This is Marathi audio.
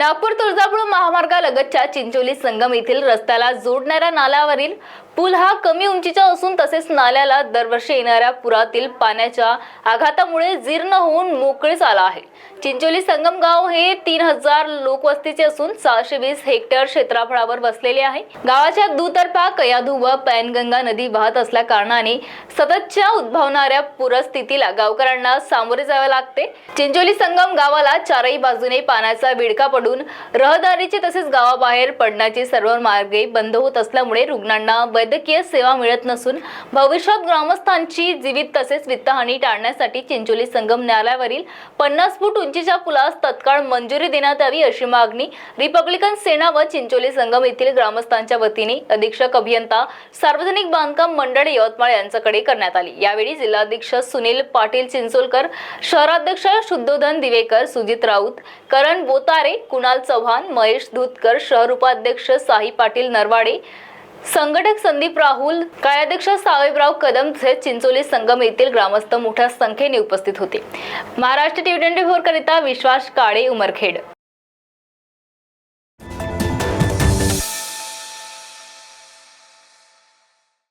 नागपूर तुळजापूर महामार्गालगतच्या चिंचोली संगम येथील रस्त्याला जोडणाऱ्या नाल्यावरील पूल हा कमी उंचीचा असून तसेच नाल्याला दरवर्षी येणाऱ्या पुरातील पाण्याच्या आघातामुळे जीर्ण होऊन मोकळीच आला आहे. चिंचोली संगम गाव हे तीन हजार लोकवस्तीचे असून सहाशे वीस हेक्टर क्षेत्रफळावर वसलेले आहे. गावाच्या दुतर्फा कयाधू व पॅनगंगा नदी वाहत असल्या कारणाने सततच्या उद्भवणाऱ्या पूरस्थितीला गावकऱ्यांना सामोरे जावे लागते. चिंचोली संगम गावाला चारही बाजूने पाण्याचा विडका पडून रहदारीचे तसेच गावाबाहेर पडण्याचे सर्व मार्गे बंद होत असल्यामुळे रुग्णांना वैद्यकीय सेवा मिळत नसून भविष्यात ग्रामस्थांची जीवित तसेच वित्तहानी टाळण्यासाठी चिंचोली संगम न्यायालयावरील पन्नास फूट उंचीच्या पुलास तत्काळ मंजुरी देण्यात यावी अशी मागणी रिपब्लिकन सेना व चिंचोली संगम येथील ग्रामस्थांच्या वतीने अधीक्षक अभियंता सार्वजनिक बांधकाम मंडळ यवतमाळ यांच्याकडे करण्यात आली. यावेळी जिल्हाध्यक्ष सुनील पाटील चिंचोलकर शहराध्यक्ष शुद्धोधन दिवेकर सुजित राऊत करण बोतारे कुणाल चव्हाण महेश धुतकर शहर उपाध्यक्ष साई पाटील नरवाडे संघटक संदीप राहुल कार्याध्यक्ष साहेबराव कदम हे चिंचोली संगम येथील ग्रामस्थ मोठ्या संख्येने उपस्थित होते. महाराष्ट्र टी ट्वेंटी फोर करिता विश्वास काळे उमरखेड.